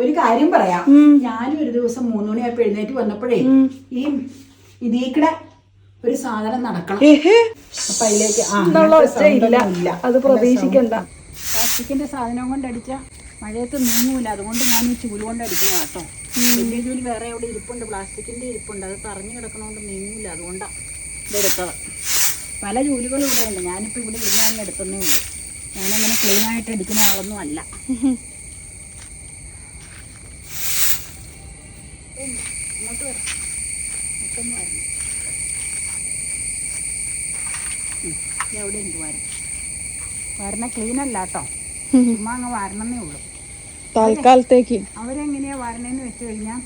ഒരു കാര്യം പറയാം. ഞാനും ഒരു ദിവസം മൂന്ന് മണിയായപ്പോ എഴുന്നേറ്റ് വന്നപ്പോഴേ ഈ ഇതീക്കടെ ഒരു സാധനം നടക്കണം. അപ്പൊ അതിലേക്ക് ഇല്ല. അത് പ്രതീക്ഷിക്കണ്ട. പ്ലാസ്റ്റിക്കിന്റെ സാധനം കൊണ്ട് അടിച്ച മഴയത്ത് നീങ്ങൂല. അതുകൊണ്ട് ഞാൻ ഈ ചൂൽ കൊണ്ട് അടിക്കുന്ന കേട്ടോ വലിയ ചൂൽ വേറെ അവിടെ ഇരിപ്പുണ്ട്? പ്ലാസ്റ്റിക്കിന്റെ ഇരിപ്പുണ്ട്. അത് പറഞ്ഞു കിടക്കണോണ്ട് നീങ്ങൂല. അതുകൊണ്ടാണ് ഇതെടുത്തത് പല ചൂലുകളും ഇവിടെ ഉണ്ട് ഞാനിപ്പോൾ ഇവിടെ ഇരുന്നാണ് എടുത്തതേ ഉള്ളൂ. ഞാനങ്ങനെ ക്ലീൻ ആയിട്ട് അടിക്കുന്ന ആളൊന്നും അല്ല. വരാം മൊത്തം വരണം എവിടെ ഉണ്ട് വരണം. വരണ. ക്ലീൻ അല്ല കേട്ടോ ചുമ്മാ അങ്ങ് വരണമെന്നേ ഉള്ളൂ തൽക്കാലത്തേക്ക്. അവരെങ്ങനെയാ വരണേന്ന് വെച്ച് കഴിഞ്ഞാൽ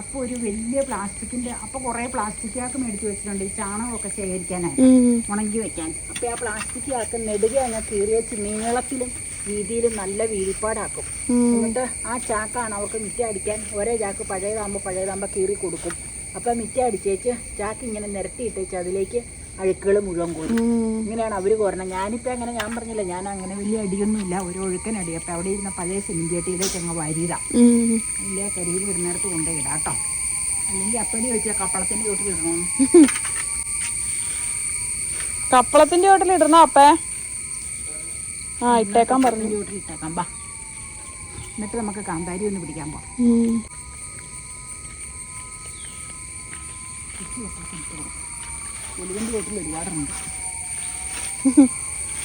അപ്പോൾ ഒരു വലിയ പ്ലാസ്റ്റിക്കിന്റെ അപ്പോൾ കുറേ പ്ലാസ്റ്റിക് ആക്ക് മേടിച്ച് വെച്ചിട്ടുണ്ട്. ഈ ചാണകമൊക്കെ ശേഖരിക്കാനായി ഉണങ്ങി വെക്കാൻ. അപ്പോൾ ആ പ്ലാസ്റ്റിക് ആക്ക് നെടുക ഞാൻ കീറി വെച്ച് നീളത്തിലും രീതിയിലും നല്ല വീഴിപ്പാടാക്കും എന്നിട്ട് ആ ചാക്കാണ് അവർക്ക് മിറ്റ അടിക്കാൻ. ഒരേ ചാക്ക് പഴയതാകുമ്പോൾ പഴയതാകുമ്പോൾ കീറി കൊടുക്കും. അപ്പോൾ മിറ്റ അടിച്ചേച്ച് ചാക്ക് ഇങ്ങനെ നിരത്തിയിട്ടേച്ച് അതിലേക്ക് അഴുക്കുകൾ മുഴുവൻ കൂടി. ഇങ്ങനെയാണ് അവർ കോരണം ഞാനിപ്പോൾ അങ്ങനെ ഞാൻ പറഞ്ഞില്ല ഞാൻ അങ്ങനെ വലിയ അടിയൊന്നുമില്ല. ഒരു ഒഴുക്കനടി അപ്പം അവിടെ ഇരുന്ന പഴയ സിമെന്റ് ചട്ടിയിലേക്ക് അങ്ങ് ഇല്ല ഉം. വലിയ കരിയിൽ വരുന്നിടത്ത് കൊണ്ടുപോയി ഇടാം കേട്ടോ അല്ലെങ്കിൽ അപ്പടി വെച്ചാൽ കപ്പളത്തിന്റെ ചോട്ടിൽ ഇടണം? കപ്പളത്തിന്റെ ചോട്ടിൽ ഇടണോ അപ്പേ? ആ ഇട്ടേക്കാൻ പറഞ്ഞു. ചോട്ടിൽ ഇട്ടേക്കാം. ബാ എന്നിട്ട് നമുക്ക് കാന്താരി ഒന്ന് പിടിക്കാൻ പോകാം ഉം. ഒലിവിന്റെ വീട്ടിൽ ഒരുപാടുണ്ട്.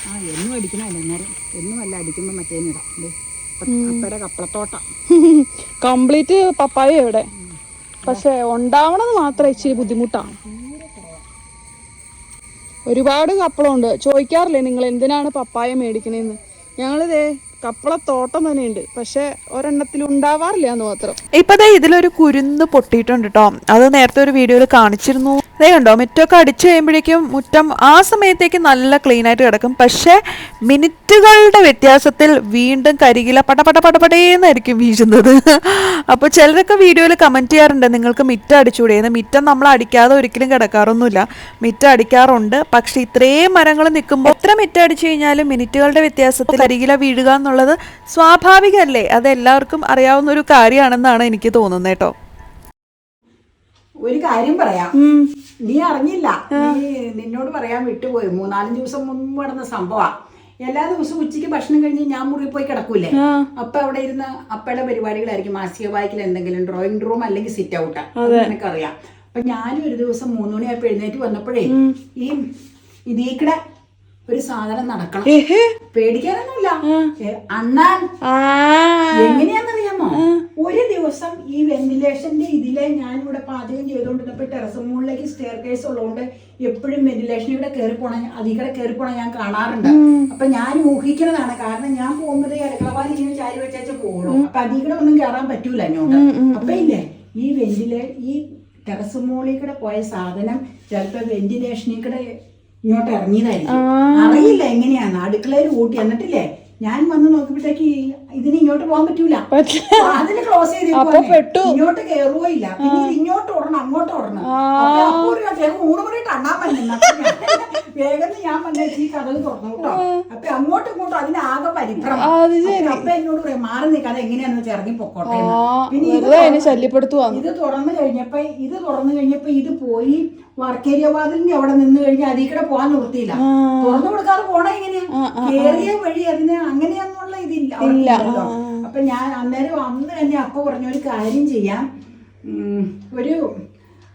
ആ എന്നും അടിക്കണമല്ലോ അന്നേരം? എന്നും അല്ല അടിക്കുമ്പോൾ മറ്റേനിടാം ദേ, അപ്പയുടെ കപ്പളത്തോട്ടം. കംപ്ലീറ്റ് പപ്പായ ഇവിടെ. പക്ഷെ ഉണ്ടാവണത് മാത്രം ഇച്ചിരി ബുദ്ധിമുട്ടാണ്. ഒരുപാട് കപ്പളമുണ്ട്. ചോദിക്കാറില്ലേ നിങ്ങൾ എന്തിനാണ് പപ്പായ മേടിക്കണേന്ന്? ഞങ്ങളിതേ കപ്പളത്തോട്ടം തന്നെയുണ്ട്. പക്ഷെ ഒരെണ്ണത്തിൽ ഉണ്ടാവാറില്ല എന്ന് മാത്രം. ഇപ്പൊ ദേ ഇതിലൊരു കുരുന്ന് പൊട്ടിയിട്ടുണ്ട് കേട്ടോ അത് നേരത്തെ ഒരു വീഡിയോയിൽ കാണിച്ചിരുന്നു. ദേ കണ്ടോ? മുറ്റമൊക്കെ അടിച്ചു കഴിയുമ്പോഴേക്കും മുറ്റം ആ സമയത്തേക്ക് നല്ല ക്ലീൻ ആയിട്ട് കിടക്കും. പക്ഷേ മിനിറ്റുകളുടെ വ്യത്യാസത്തിൽ വീണ്ടും കരികില പട പട പടപടേന്നായിരിക്കും വീഴുന്നത്. അപ്പോൾ ചിലരൊക്കെ വീഡിയോയിൽ കമന്റ് ചെയ്യാറുണ്ട് നിങ്ങൾക്ക് മിറ്റം അടിച്ചുകൂടെയെന്ന് മിറ്റം നമ്മൾ അടിക്കാതെ ഒരിക്കലും കിടക്കാറൊന്നുമില്ല. മിറ്റം അടിക്കാറുണ്ട്. പക്ഷേ ഇത്രയും മരങ്ങൾ നിൽക്കുമ്പോൾ എത്ര മിറ്റം അടിച്ചു കഴിഞ്ഞാലും മിനിറ്റുകളുടെ വ്യത്യാസത്തിൽ കരികില വീഴുക എന്നുള്ളത് സ്വാഭാവികമല്ലേ? അത് എല്ലാവർക്കും അറിയാവുന്ന ഒരു കാര്യമാണെന്നാണ് എനിക്ക് തോന്നുന്നത് കേട്ടോ. ഒരു കാര്യം പറയാം. നീ അറിഞ്ഞില്ല. നീ നിന്നോട് പറയാൻ വിട്ടുപോയി. മൂന്നാലഞ്ച് ദിവസം മുമ്പ് നടന്ന സംഭവമാണ് എല്ലാ ദിവസവും ഉച്ചയ്ക്ക് ഭക്ഷണം കഴിഞ്ഞ് ഞാൻ മുറിയിൽ പോയി കിടക്കൂലേ അപ്പൊ അവിടെ ഇരുന്ന് അപ്പയുടെ പരിപാടികളായിരിക്കും. മാസിക വായിക്കൽ എന്തെങ്കിലും ഡ്രോയിങ് റൂം അല്ലെങ്കിൽ സിറ്റ് ഔട്ട് എനിക്കറിയാം അപ്പൊ ഞാനും ഒരു ദിവസം മൂന്ന് മണിയായപ്പോ എഴുന്നേറ്റ് വന്നപ്പോഴേ ഈ ഇതീക്കടെ ഒരു സാധനം നടക്കണം. പേടിക്കാനൊന്നുമില്ല. അണ്ണാൻ. ആ. ഒരു ദിവസം ഈ വെന്റിലേഷന്റെ ഇതിലെ ഞാൻ ഇവിടെ പാചകം ചെയ്തുകൊണ്ടിരുന്നപ്പോ ടെറസ് മുകളിലേക്ക് സ്റ്റെയർ കേസ് ഉള്ളതുകൊണ്ട് എപ്പോഴും വെന്റിലേഷൻ ഇവിടെ കയറി പോണ അതിൽ കൂടെ കയറി പോണ ഞാൻ കാണാറുണ്ട്. അപ്പൊ ഞാൻ ഊഹിക്കുന്നതാണ്. കാരണം ഞാൻ പോകുന്നത് ഈ അടുക്കളവാലി ഇങ്ങനെ ചാരി വെച്ചാൽ പോകുള്ളൂ. അപ്പൊ അതിൽ ഒന്നും കയറാൻ പറ്റൂല എന്നോട് അപ്പൊ ഇല്ലേ ഈ വെന്റിലേ ഈ ടെറസ് മുകളിൽ കൂടെ പോയ സാധനം ചിലപ്പോ വെന്റിലേഷനിൽ കൂടെ ഇങ്ങോട്ട് ഇറങ്ങിയതായിരിക്കും. അറിയില്ല എങ്ങനെയാണ് അടുക്കളയിൽ കൂട്ടി എന്നിട്ടില്ലേ ഞാൻ വന്ന് നോക്കിയപ്പോഴത്തേക്ക് ഇതിന് ഇങ്ങോട്ട് പോകാൻ പറ്റൂല. അതിന് ക്ലോസ് ചെയ്ത്. ഇങ്ങോട്ട് കയറുകയോ ഇല്ല പിന്നെ ഇത് ഇങ്ങോട്ട് ഓടണം അങ്ങോട്ട് ഓടണം. ഊണ് കൂടിയിട്ട് അണ്ണാൻ പറ്റുന്ന വേഗം ഞാൻ പറഞ്ഞ ഈ കഥകൾ തുറന്നു കേട്ടോ. അപ്പൊ അങ്ങോട്ടും ഇങ്ങോട്ടും അതിനാകെ പരിഭ്രമം. അത് അപ്പൊ എന്നോട് പറയാം മാറി നിൽക്കാതെ എങ്ങനെയാന്ന് വെച്ചാൽ ഇറങ്ങി പൊക്കോട്ടെ പിന്നെ അതിനെ ശല്യപ്പെടുത്തുവാന്ന് ഇത് തുറന്നു കഴിഞ്ഞപ്പോ ഇത് തുറന്നു കഴിഞ്ഞപ്പോ ഇത് പോയി വർക്കേരിയ വാതിലിന്റെ അവിടെ നിന്ന് കഴിഞ്ഞാൽ അതിൽ കൂടെ പോകാൻ നിർത്തിയില്ല. തുറന്നു കൊടുക്കാതെ പോണ എങ്ങനെയാ? കേറിയ വഴി അതിന് അങ്ങനെയാന്നുള്ള ഇതില്ല ഇല്ല. അപ്പൊ ഞാൻ അന്നേരം അന്ന് തന്നെ അപ്പ പറഞ്ഞ ഒരു കാര്യം ചെയ്യാം. ഒരു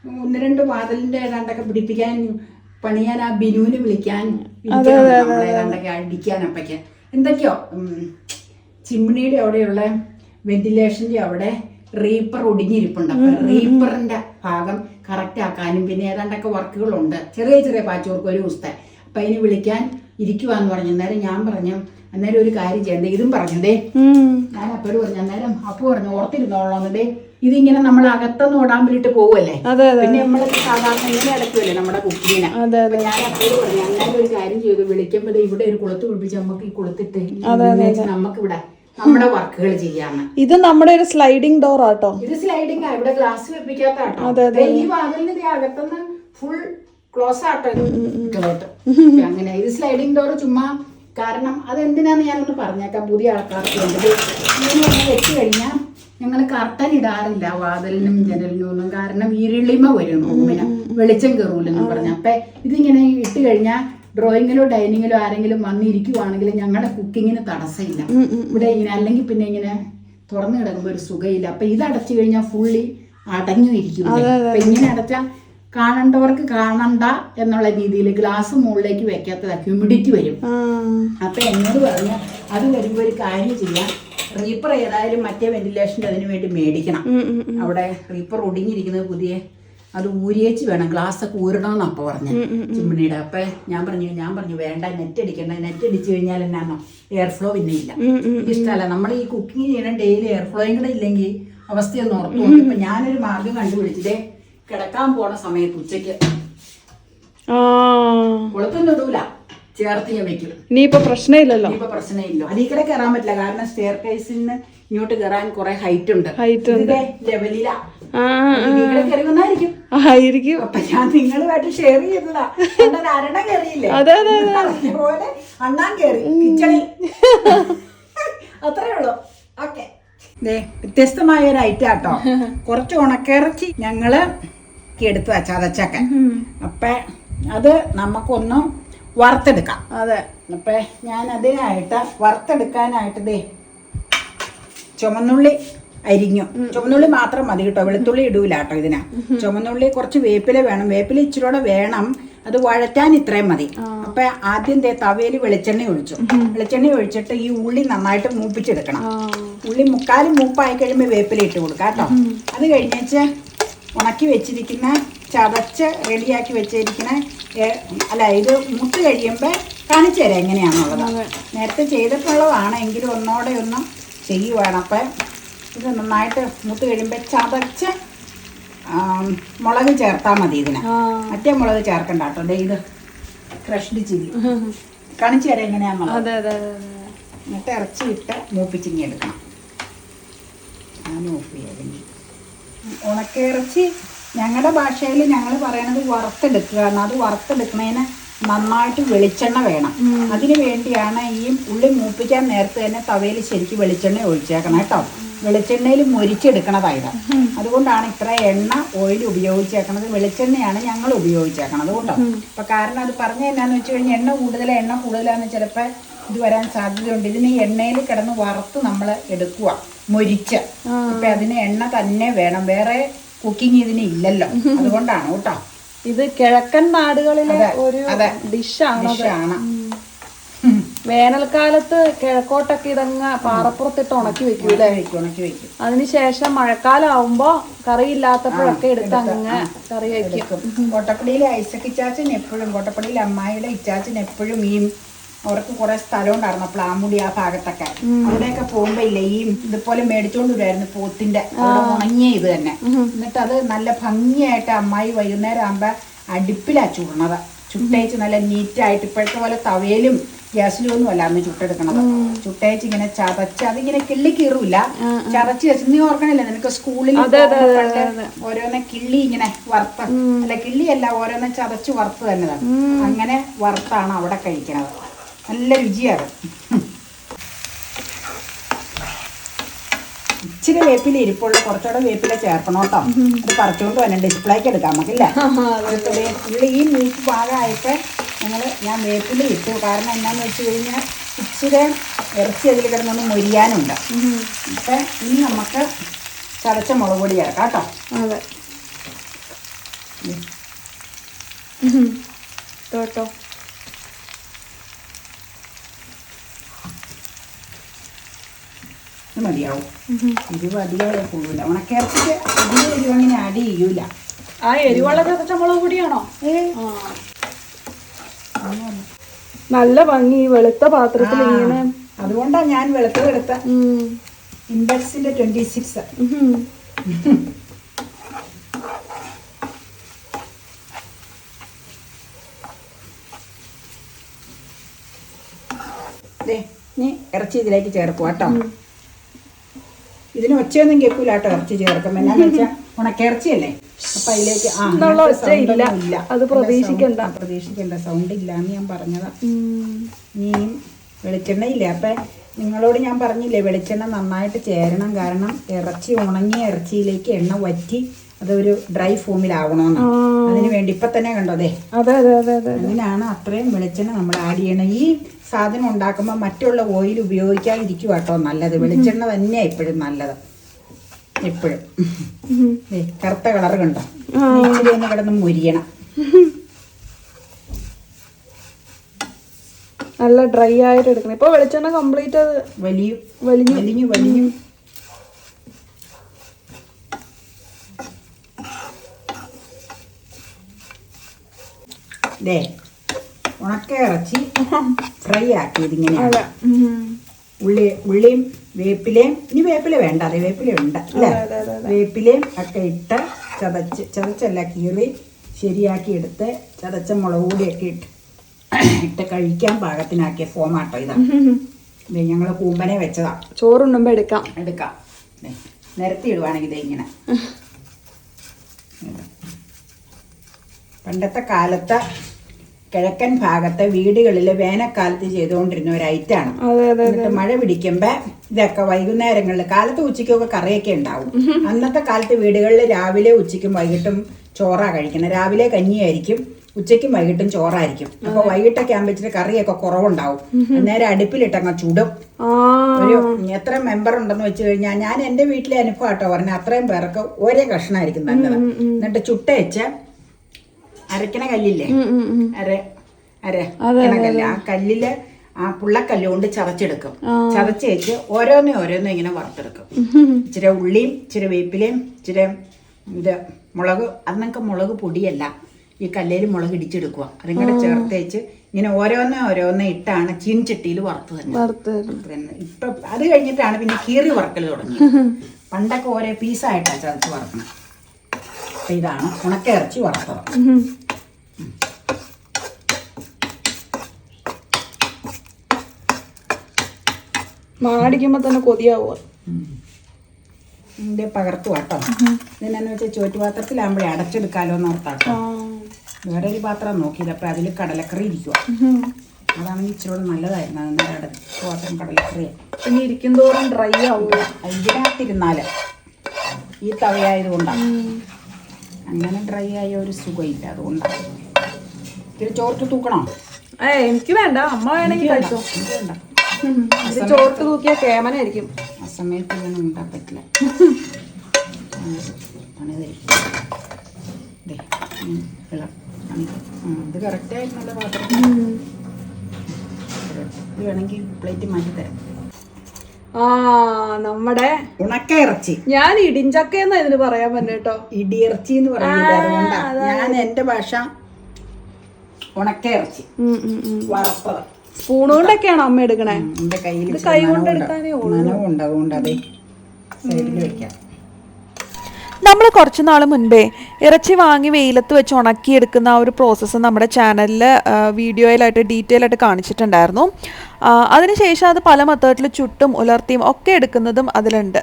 ഒന്ന് രണ്ട് വാതിലിന്റെ ഏതാണ്ടൊക്കെ പിടിപ്പിക്കാൻ പണിയാൻ ആ ബിനുവിന് വിളിക്കാൻ ഏതാണ്ടൊക്കെ അടിക്കാൻ അപ്പയ്ക്ക്. എന്തൊക്കെയോ ചിമ്മിണിയുടെ അവിടെയുള്ള വെന്റിലേഷന്റെ അവിടെ റീപ്പർ ഒടിഞ്ഞിരിപ്പുണ്ട്. അപ്പൊ റീപ്പറിന്റെ ഭാഗം കറക്റ്റ് ആക്കാനും പിന്നെ ഏതാണ്ടൊക്കെ വർക്കുകളുണ്ട് ചെറിയ ചെറിയ പാച്ചുവർക്ക് ഒരു ദിവസത്തെ. അപ്പൊ അതിന് വിളിക്കാൻ ഇരിക്കുവാന്ന് പറഞ്ഞു. അന്നേരം ഞാൻ പറഞ്ഞു അന്നേരം ഒരു കാര്യം ചെയ്യണ്ടേ ഇതും പറഞ്ഞതേ ഞാൻ അപ്പോഴും പറഞ്ഞു അന്നേരം അപ്പു പറഞ്ഞു ഓർത്തിരുന്നോളാം ഇതിങ്ങനെ നമ്മൾ അകത്തുനിന്ന് ഓടാമ്പിലിട്ട് പോവല്ലേ? പിന്നെ നമ്മൾ സാധാരണ ഇങ്ങനെ അടക്കുമല്ലേ നമ്മുടെ അപ്പൊ ഞാൻ അപ്പോഴും പറഞ്ഞു അന്നേരം ഒരു കാര്യം ചെയ്തു വിളിക്കുമ്പോ ഇവിടെ ഒരു കുളത്ത് കുളിപ്പിച്ച് നമുക്ക് ഈ കുളത്തിട്ട് നമുക്ക് ഇവിടെ നമ്മുടെ വർക്കുകൾ ചെയ്യാന്ന്. ഇത് നമ്മുടെ ഒരു സ്ലൈഡിംഗ് ഡോർ ആട്ടോ. ഇത് സ്ലൈഡിങ് ഇവിടെ ഗ്ലാസ് വെപ്പിക്കാത്ത ഈ വാതിലിന് അകത്തുനിന്ന് ഫുൾ ക്ലോസ് ആട്ടോ. അങ്ങനെ ഇത് സ്ലൈഡിംഗ് ഡോർ ചുമ്മാ കാരണം അതെന്തിനാന്ന് ഞാനൊന്ന് പറഞ്ഞേക്കാം. പുതിയ ആൾക്കാർക്ക് വേണ്ടത് ഇങ്ങനെ ഒന്ന് വെച്ച് കഴിഞ്ഞാൽ ഞങ്ങൾ കർട്ടൻ ഇടാറില്ല വാതിലിനും ജനലിനും ഒന്നും. കാരണം ഇരുളിമ വരും റൂമിന്. വെളിച്ചം കയറൂലെന്ന് പറഞ്ഞു. അപ്പൊ ഇതിങ്ങനെ ഇട്ട് കഴിഞ്ഞാൽ ഡ്രോയിങ്ങിലോ ഡൈനിങ്ങിലോ ആരെങ്കിലും വന്നിരിക്കുവാണെങ്കിൽ ഞങ്ങളുടെ കുക്കിങ്ങിന് തടസ്സമില്ല. ഇവിടെ ഇങ്ങനെ അല്ലെങ്കിൽ പിന്നെ ഇങ്ങനെ തുറന്നു കിടക്കുമ്പോൾ ഒരു സുഖമില്ല. അപ്പൊ ഇത് അടച്ചു കഴിഞ്ഞാൽ ഫുള്ളി അടഞ്ഞു ഇരിക്കും അപ്പൊ ഇങ്ങനെ അടച്ചാൽ കാണണ്ടവർക്ക് കാണണ്ട എന്നുള്ള രീതിയിൽ ഗ്ലാസ് മുകളിലേക്ക് വെക്കാത്തതാ. ഹ്യൂമിഡിറ്റി വരും. അപ്പൊ എന്നോട് പറഞ്ഞു അത് വരുമ്പോൾ ഒരു കാര്യം ചെയ്യാം. റീപ്പർ ഏതായാലും മറ്റേ വെന്റിലേഷന്റെ അതിന് വേണ്ടി മേടിക്കണം. അവിടെ റീപ്പർ ഒടിഞ്ഞിരിക്കുന്നത് പുതിയ അത് ഊരിയേച്ച് വേണം. ഗ്ലാസ് ഒക്കെ ഊരണമെന്ന് അപ്പൊ പറഞ്ഞു. ചിമ്മിണിയുടെ. അപ്പൊ ഞാൻ പറഞ്ഞു ഞാൻ പറഞ്ഞു വേണ്ട നെറ്റ് അടിക്കണ്ട. നെറ്റ് അടിച്ചു കഴിഞ്ഞാൽ എന്നാണോ എയർ ഫ്ലോ പിന്നെ ഇല്ല. ഇഷ്ടമല്ല. നമ്മൾ ഈ കുക്കിംഗ് ചെയ്യണം ഡെയിലി എയർ ഫ്ലോയും കൂടെ ഇല്ലെങ്കിൽ അവസ്ഥയൊന്ന് ഓർത്തു ഇപ്പൊ ഞാനൊരു മാർഗം കണ്ടുപിടിച്ചിട്ടേ കിടക്കാൻ പോണ സമയത്ത് ഉച്ചയ്ക്ക് ഇടൂല ചേർത്ത് ഞാൻ വെക്കും. ഇനിയിപ്പോ പ്രശ്നമില്ലല്ലോ. ഇപ്പൊ പ്രശ്നമില്ല. അതിൽ കൂടെ കയറാൻ പറ്റില്ല. കാരണം സ്റ്റെയർ കേസിൽ നിന്ന് ഇങ്ങോട്ട് കയറാൻ കുറെ ഹൈറ്റ് ഉണ്ട്. ഹൈറ്റ് ഇതിന്റെ ലെവലിലാ ആയിരിക്കും. അപ്പൊ ഞാൻ നിങ്ങളുമായിട്ട് ഷെയർ ചെയ്തതാ. അരണ കയറിയില്ലേ? അതെ, അതെ, അതേപോലെ അണ്ണാൻ കയറി കിച്ചണിൽ. അത്രേ ഉള്ളൂ. ഓക്കെ വ്യത്യസ്തമായ ഒരു ഐറ്റാട്ടോ കുറച്ച് ഉണക്കിറച്ചി ഞങ്ങൾ എടുത്തു ചതച്ചൊക്കെ അപ്പൊ അത് നമുക്കൊന്ന് വറുത്തെടുക്കാം. അതെ. അപ്പൊ ഞാൻ അതിനായിട്ട് വറുത്തെടുക്കാനായിട്ട് ദേ ചുമന്നുള്ളി അരിഞ്ഞു. ചുമന്നുള്ളി മാത്രം മതി കേട്ടോ. വെളുത്തുള്ളി ഇടൂല കേട്ടോ ഇതിനാ. ചുമന്നുള്ളി കുറച്ച് വേപ്പില വേണം. വേപ്പില ഇച്ചിരൂടെ വേണം. അത് വഴറ്റാൻ ഇത്രയും മതി. അപ്പൊ ആദ്യം ദേ തവയിൽ വെളിച്ചെണ്ണ ഒഴിച്ചു. വെളിച്ചെണ്ണ ഒഴിച്ചിട്ട് ഈ ഉള്ളി നന്നായിട്ട് മൂപ്പിച്ചെടുക്കണം. ഉള്ളി മുക്കാലും മൂപ്പായി കഴിയുമ്പോൾ വേപ്പില ഇട്ട് കൊടുക്കാം കേട്ടോ. അത് കഴിഞ്ഞേച്ച് ഉണക്കി വെച്ചിരിക്കുന്ന ചതച്ച് റെഡിയാക്കി വെച്ചിരിക്കുന്ന അല്ല ഇത് മുട്ട് കഴിയുമ്പോൾ കാണിച്ചു തരാം എങ്ങനെയാണുള്ളത് നേരത്തെ ചെയ്തിട്ടുള്ളതാണ് എങ്കിലും ഒന്നോടെ ഒന്ന് ചെയ്യുവാണ്. അപ്പം ഇത് നന്നായിട്ട് മുട്ട് കഴിയുമ്പോൾ ചതച്ച് മുളക് ചേർത്താൽ മതി ഇതിന്. മറ്റേ മുളക് ചേർക്കണ്ട കേട്ടോ. ഇത് ക്രഷ്ഡ് ചില്ലി. കാണിച്ചു തരാം എങ്ങനെയാണെന്നുള്ളത് അതെ. എന്നിട്ട് ഇറച്ചി ഇട്ട് മൂപ്പിച്ചിങ്ങി എടുക്കണം. ഞാൻ ഓഫ് ചെയ്യാതിനി ഉണക്കിറച്ചി ഞങ്ങളുടെ ഭാഷയിൽ ഞങ്ങൾ പറയുന്നത് വറുത്തെടുക്കുക. കാരണം അത് വറുത്തെടുക്കുന്നതിന് നന്നായിട്ട് വെളിച്ചെണ്ണ വേണം. അതിന് വേണ്ടിയാണ് ഈ ഉള്ളി മൂപ്പിക്കാൻ നേരത്തെ തന്നെ തവയിൽ ശരിക്കും വെളിച്ചെണ്ണ ഒഴിച്ചേക്കണം കേട്ടോ വെളിച്ചെണ്ണയിൽ മൊരിച്ചെടുക്കണതായത് അതുകൊണ്ടാണ് ഇത്ര എണ്ണ ഓയിൽ ഉപയോഗിച്ചേക്കണത്. വെളിച്ചെണ്ണയാണ് ഞങ്ങൾ ഉപയോഗിച്ചേക്കണത് കേട്ടോ. അപ്പൊ കാരണം അത് പറഞ്ഞ എന്നാന്ന് വെച്ച് കഴിഞ്ഞാൽ എണ്ണ കൂടുതൽ എണ്ണ കൂടുതലാന്ന് ചിലപ്പോൾ ഇത് വരാൻ സാധ്യതയുണ്ട്. ഇതിന് എണ്ണയിൽ കിടന്ന് വറുത്ത് നമ്മൾ എടുക്കുക മൊരിച്ച്. അപ്പൊ അതിന് എണ്ണ തന്നെ വേണം. വേറെ കുക്കിംഗ് ഇതിന് ഇല്ലല്ലോ. അതുകൊണ്ടാണ് കേട്ടോ. ഇത് കിഴക്കൻ നാടുകളിലെ ഒരു. ഡിഷാണ് ഡിഷാണ് വേനൽക്കാലത്ത് കിഴക്കോട്ടൊക്കെ ഇതങ്ങ് പാറപ്പുറത്തിട്ട് ഉണക്കി വെക്കൂലേ വെക്കും ഉണക്കി വെക്കും. അതിനുശേഷം മഴക്കാലം ആവുമ്പോ കറി ഇല്ലാത്തപ്പോഴൊക്കെ എടുത്ത് അങ്ങ് കറി വെക്കും. കൊട്ടപ്പടിയിലെ ഐസക്ക് ഐസക് ഇച്ചാച്ചൻ എപ്പോഴും കോട്ടപ്പടിയിലെ അമ്മായിയുടെ ഇച്ചാച്ചൻ എപ്പോഴും ഈ അവർക്ക് കുറെ സ്ഥലം ഉണ്ടായിരുന്നു പ്ലാമുടി ആ ഭാഗത്തൊക്കെ. അവിടെയൊക്കെ പോകുമ്പോ ഇല്ലേ ഈ ഇതുപോലെ മേടിച്ചോണ്ട് വരുമായിരുന്നു പോത്തിന്റെ ഉണങ്ങിയ ഇത് തന്നെ. എന്നിട്ട് അത് നല്ല ഭംഗിയായിട്ട് അമ്മായി വൈകുന്നേരം ആകുമ്പോ അടുപ്പിലാ ചുടണത്. ചുട്ടേച്ച് നല്ല നീറ്റായിട്ട് ഇപ്പോഴത്തെ പോലെ തവയിലും ഗ്യാസിലും ഒന്നും അല്ല അന്ന് ചുട്ടെടുക്കണത്. ചുട്ടയച്ച് ഇങ്ങനെ ചതച്ച് അതിങ്ങനെ കിള്ളി കീറൂല. ചതച്ച് വെച്ച് നീ ഓർക്കണില്ലേ? നിനക്ക് സ്കൂളിൽ ഓരോന്നെ കിള്ളി ഇങ്ങനെ വറുത്ത്. അല്ല കിള്ളിയല്ല ഓരോന്നെ ചതച്ച് വറുത്ത് തന്നെ അങ്ങനെ വറുത്താണ് അവിടെ കഴിക്കണത്. നല്ല രുചിയാണ്. ഇച്ചിരി വേപ്പില ഇരിപ്പുള്ള. കുറച്ചുകൂടെ വേപ്പില ചേർക്കണം കേട്ടോ. അത് പറിച്ചുകൊണ്ട് വന്നെ ഡിസ്പ്ലേക്ക് എടുക്കാം നമുക്കില്ല ഉള്ളി ഈ മീറ്റ് ഭാഗമായപ്പോൾ ഞങ്ങൾ ഞാൻ വേപ്പില ഇട്ടു. കാരണം എന്താണെന്ന് വെച്ച് കഴിഞ്ഞാൽ ഇച്ചിരി ഇറച്ചി അതിൽ കിടന്നൊന്ന് മൊരിയാനുണ്ട്. അപ്പം ഇനി നമുക്ക് ചതച്ച മുളക് പൊടി ചേർക്കാം കേട്ടോ. അതെ. കേട്ടോ ഇത് മതിയാവും. എരിവ് അധികം കൊള്ളൂല ഉണക്കിറച്ചിക്ക് അധികം എരിവ് അങ്ങനെ ആഡ് ചെയ്യൂല. ആ എരിവെള്ള ചതച്ച മുളക് പൊടിയാണോ? നല്ല ഭംഗി വെളുത്ത പാത്രത്തിൽ ഇങ്ങനെ. അതുകൊണ്ടാ ഞാൻ വെളുത്ത എടുത്ത. ഇൻഡക്സിന്റെ ട്വന്റി സിക്സ്. ഇറച്ചി ഇതിലേക്ക് ചേർക്കുക കേട്ടോ ഇതിന് ഒച്ചയൊന്നും കേൾക്കൂല കേട്ടോ ഇറച്ചി ചേർക്കുമ്പോ. എന്നാന്ന് വെച്ചാൽ ഉണക്കിറച്ചിയല്ലേ? അപ്പൊ അതിലേക്ക് ഇല്ല. അത് പ്രതീക്ഷിക്കണ്ട. പ്രതീക്ഷിക്കണ്ട. സൗണ്ട് ഇല്ല എന്ന് ഞാൻ പറഞ്ഞതാ. ഇനിയും വെളിച്ചെണ്ണയില്ലേ? വെളിച്ചെണ്ണ ഇല്ലേ അപ്പൊ നിങ്ങളോട് ഞാൻ പറഞ്ഞില്ലേ വെളിച്ചെണ്ണ നന്നായിട്ട് ചേരണം. കാരണം ഇറച്ചി ഉണങ്ങിയ ഇറച്ചിയിലേക്ക് എണ്ണ വറ്റി അതൊരു ഡ്രൈ ഫോമിലാവണമെന്ന് അതിന് വേണ്ടി ഇപ്പൊ തന്നെ കണ്ടോ അതെ. അങ്ങനെയാണ് അത്രയും വെളിച്ചെണ്ണ നമ്മൾ ആഡ് ചെയ്യണം. ഈ സാധനം ഉണ്ടാക്കുമ്പോൾ മറ്റുള്ള ഓയിൽ ഉപയോഗിക്കാതിരിക്കുക കേട്ടോ നല്ലത്. വെളിച്ചെണ്ണ തന്നെയാണ് എപ്പോഴും നല്ലത്. എപ്പോഴും കറുത്ത കളർ കണ്ടോ? ഇച്ചിരി ഒന്ന് കിടന്ന് മുരിയണം. നല്ല ഡ്രൈ ആയിട്ട് എടുക്കണം. ഇപ്പൊ വെളിച്ചെണ്ണ കംപ്ലീറ്റ് അത് വലിയ. വലിഞ്ഞു. വലിഞ്ഞു വലിഞ്ഞു. ദേ ഉണക്ക ഇറച്ചി ഫ്രൈ ആക്കി ഇതിങ്ങനെ അതെ. ഉള്ളി ഉള്ളിയും വേപ്പിലയും ഇനി വേപ്പില വേണ്ട അതെ വേപ്പില ഉണ്ട് അല്ലേ? വേപ്പിലയും ഒക്കെ ഇട്ട് ചതച്ച് ചതച്ചല്ല കീറി ശരിയാക്കി എടുത്ത് ചതച്ച മുളക് പൊടിയൊക്കെ ഇട്ട് ഇട്ട് കഴിക്കാൻ പാകത്തിനാക്കിയ ഫോമാട്ടോ ഇതാ. ഇത് ഞങ്ങൾ കൂമ്പനെ വെച്ചതാ. ചോറുണ്ടുമ്പോ എടുക്കാം. എടുക്കാം. നിരത്തി ഇടുവാണെങ്കിൽ ഇത് ഇങ്ങനെ. പണ്ടത്തെ കാലത്ത് കിഴക്കൻ ഭാഗത്തെ വീടുകളിൽ വേനൽക്കാലത്ത് ചെയ്തുകൊണ്ടിരുന്ന ഒരു ഐറ്റാണ് എന്നിട്ട് മഴ പിടിക്കുമ്പോ ഇതൊക്കെ വൈകുന്നേരങ്ങളിൽ കാലത്ത് ഉച്ചയ്ക്കൊക്കെ കറിയൊക്കെ ഉണ്ടാവും. അന്നത്തെ കാലത്ത് വീടുകളിൽ രാവിലെ ഉച്ചയ്ക്കും വൈകിട്ടും ചോറാ കഴിക്കണം രാവിലെ കഞ്ഞിയായിരിക്കും ഉച്ചയ്ക്കും വൈകിട്ടും ചോറായിരിക്കും. അപ്പൊ വൈകിട്ടൊക്കെ ആകുമ്പോ ഇച്ചിരി കറിയൊക്കെ കുറവുണ്ടാവും. അന്നേരം അടുപ്പിലിട്ടങ്ങ് ചുടും. ഒരു എത്ര മെമ്പർ ഉണ്ടെന്ന് വെച്ച് കഴിഞ്ഞാൽ ഞാൻ എന്റെ വീട്ടിലെ അനുഭവം ആട്ടോ പറഞ്ഞ അത്രയും പേർക്ക് ഒരേ കഷ്ണമായിരിക്കും നല്ലത്. എന്നിട്ട് ചുട്ട വെച്ച് അരക്കണ കല്ലില്ലേ. അര അര അരക്കണ കല്ല്. ആ കല്ലിൽ ആ പുള്ളക്കല്ല് കൊണ്ട് ചതച്ചെടുക്കും. ചതച്ച് വെച്ച് ഓരോന്നേ ഓരോന്നും ഇങ്ങനെ വറുത്തെടുക്കും. ഇച്ചിരി ഉള്ളിയും ഇച്ചിരി വേപ്പിലയും ഇച്ചിരി ഇത് മുളക് അന്നൊക്കെ മുളക് പൊടിയല്ല. ഈ കല്ലേൽ മുളക് ഇടിച്ചെടുക്കുക അതും കൂടെ ചേർത്ത് വെച്ച് ഇങ്ങനെ ഓരോന്നേ ഓരോന്നേ ഇട്ടാണ് ചീൻചട്ടിയിൽ വറുത്ത് തന്നെ വറുത്ത് തന്നെ ഇപ്പൊ അത് കഴിഞ്ഞിട്ടാണ് പിന്നെ കീറി വറക്കൽ തുടങ്ങി പണ്ടൊക്കെ ഓരോ പീസായിട്ടാണ് ചതച്ച് വറക്കണം. ഇതാണ് ഉണക്ക ഇറച്ചി വറുത്തത്. മാടിക്കുമ്പോ തന്നെ കൊതിയാവുക ഇതിന്റെ പകർത്തു കേട്ടോ ഇതിനെന്ന് വെച്ചാൽ ചോറ്റുപാത്രത്തിലാകുമ്പോഴേ അടച്ചെടുക്കാലോ എന്ന് ഓർത്താട്ടോ വേറെ ഒരു പാത്രം നോക്കിയില്ല അപ്പൊ അതിൽ കടലക്കറി ഇരിക്കുക. അതാണെങ്കിൽ ഇച്ചിരി കൂടെ നല്ലതായിരുന്നു അടച്ച പാത്രം കടലക്കറി പിന്നെ ഇരിക്കുന്തോറും ഡ്രൈ ആവുക അതിനകത്തിരുന്നാൽ ഈ തവയായതുകൊണ്ടാണ് അങ്ങനെ ഡ്രൈ ആയ ഒരു സുഖമില്ല അതുകൊണ്ടാണ് ഇത്തിരി ചോർത്ത് തൂക്കണോ? ഏ എനിക്ക് വേണ്ട. അമ്മ വേണമെങ്കിൽ കഴിച്ചോ. എനിക്ക് വേണ്ട. ചോർത്ത് തൂക്കിയ കേമനായിരിക്കും. ആ സമയത്ത് ഇതൊന്നും ഉണ്ടാക്കാൻ പറ്റില്ല ഇത് കറക്റ്റായിട്ട് പാത്രം. ഇത് വേണമെങ്കിൽ പ്ലേറ്റ് മാറ്റി തരാം. ആ നമ്മുടെ ഉണക്ക ഇറച്ചി. ഞാൻ ഇടിഞ്ചക്ക എന്നാ ഇതിന് പറയാൻ പറ്റും കേട്ടോ ഇടിയിറച്ചി എന്ന് പറയുന്നത് അതുകൊണ്ടാണ് ഞാൻ എന്റെ ഭാഷ ഉണക്ക ഇറച്ചി. വറുത്തത്. സ്പൂൺ കൊണ്ടൊക്കെയാണോ അമ്മ എടുക്കണേ? കയ്യിൽ കൈ കൊണ്ട് എടുക്കാനേ നനവുണ്ട് അതുകൊണ്ട് അതെ സൈഡിൽ വെക്കാം. നമ്മൾ കുറച്ച് നാൾ മുൻപേ ഇറച്ചി വാങ്ങി വെയിലത്ത് വെച്ച് ഉണക്കിയെടുക്കുന്ന ആ ഒരു പ്രോസസ്സ് നമ്മുടെ ചാനലിൽ വീഡിയോയിലായിട്ട് ഡീറ്റെയിൽ ആയിട്ട് കാണിച്ചിട്ടുണ്ടായിരുന്നു അതിനുശേഷം അത് പല മെത്തേഡിൽ ചുട്ടും ഉലർത്തിയും ഒക്കെ എടുക്കുന്നതും അതിലുണ്ട്.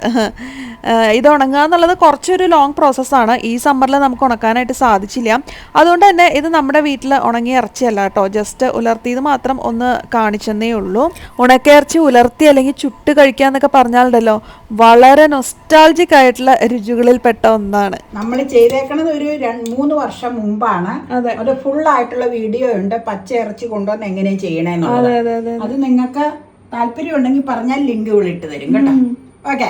ഇത് ഉണങ്ങുക എന്നുള്ളത് കുറച്ചൊരു ലോങ് പ്രോസസ്സാണ് ഈ സമ്മറിൽ നമുക്ക് ഉണക്കാനായിട്ട് സാധിച്ചില്ല. അതുകൊണ്ട് തന്നെ ഇത് നമ്മുടെ വീട്ടിൽ ഉണങ്ങിയ ഇറച്ചിയല്ല കേട്ടോ. ജസ്റ്റ് ഉലർത്തിയത് മാത്രം ഒന്ന് കാണിച്ചെന്നേ ഉള്ളൂ. ഉണക്കയിറച്ചി ഉലർത്തി അല്ലെങ്കിൽ ചുട്ട് കഴിക്കുക എന്നൊക്കെ പറഞ്ഞാലുണ്ടല്ലോ വളരെ നൊസ്റ്റാൾജിക് ആയിട്ടുള്ള രുചികളിൽപ്പെട്ട ഒന്നാണ്. നമ്മൾ ചെയ്തേക്കണത് ഒരു മൂന്ന് വർഷം മുമ്പാണ്. അതെ. ഫുൾ ആയിട്ടുള്ള വീഡിയോ ഉണ്ട് പച്ച ഇറച്ചി കൊണ്ടുവന്ന് എങ്ങനെയും ചെയ്യണേന്നുള്ളത് അത് നിങ്ങൾക്ക് താല്പര്യം ഉണ്ടെങ്കിൽ പറഞ്ഞാൽ ലിങ്ക് ഇട്ട് തരും കേട്ടോ. ഓക്കെ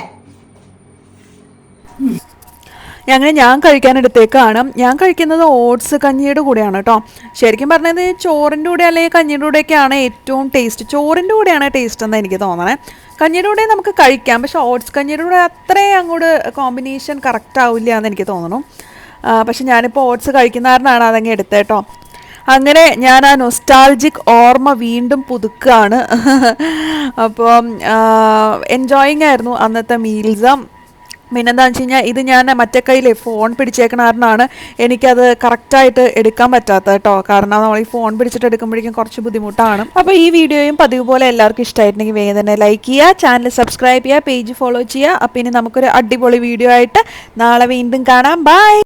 അങ്ങനെ ഞാൻ കഴിക്കാനെടുത്തേക്കാണ്. ഞാൻ കഴിക്കുന്നത് ഓട്സ് കഞ്ഞിയുടെ കൂടെയാണ് കേട്ടോ. ശരിക്കും പറഞ്ഞത് ചോറിന്റെ കൂടെ അല്ലെങ്കിൽ കഞ്ഞിയുടെ കൂടെയൊക്കെയാണ് ഏറ്റവും ടേസ്റ്റ് ചോറിന്റെ കൂടെയാണ് ടേസ്റ്റ് എന്ന് എനിക്ക് തോന്നണേ. കഞ്ഞിയുടെ കൂടെ നമുക്ക് കഴിക്കാം. പക്ഷെ ഓട്സ് കഞ്ഞിയുടെ കൂടെ അത്രയും അങ്ങോട്ട് കോമ്പിനേഷൻ കറക്റ്റ് ആവില്ല എന്ന് എനിക്ക് തോന്നുന്നു. പക്ഷെ ഞാനിപ്പോൾ ഓട്സ് കഴിക്കുന്ന കാരണമാണ് അതങ്ങ് കേട്ടോ. അങ്ങനെ ഞാൻ ആ നൊസ്റ്റാൾജിക് ഓർമ്മ വീണ്ടും പുതുക്കുകയാണ്. അപ്പോൾ എൻജോയിങ് ആയിരുന്നു അന്നത്തെ മീൽസ് പിന്നെന്താണെന്ന് വെച്ച് കഴിഞ്ഞാൽ ഇത് ഞാൻ മറ്റേ കയ്യിൽ ഫോൺ പിടിച്ചേക്കണ കാരണമാണ് എനിക്കത് കറക്റ്റായിട്ട് എടുക്കാൻ പറ്റാത്തത് കേട്ടോ കാരണം നമ്മൾ ഈ ഫോൺ പിടിച്ചിട്ട് എടുക്കുമ്പോഴേക്കും കുറച്ച് ബുദ്ധിമുട്ടാണ്. അപ്പോൾ ഈ വീഡിയോയും പതിവ് പോലെ എല്ലാവർക്കും ഇഷ്ടമായിട്ടുണ്ടെങ്കിൽ വേഗം തന്നെ ലൈക്ക് ചെയ്യുക ചാനൽ സബ്സ്ക്രൈബ് ചെയ്യുക പേജ് ഫോളോ ചെയ്യുക. അപ്പോൾ ഇനി നമുക്കൊരു അടിപൊളി വീഡിയോ ആയിട്ട് നാളെ വീണ്ടും കാണാം. ബൈ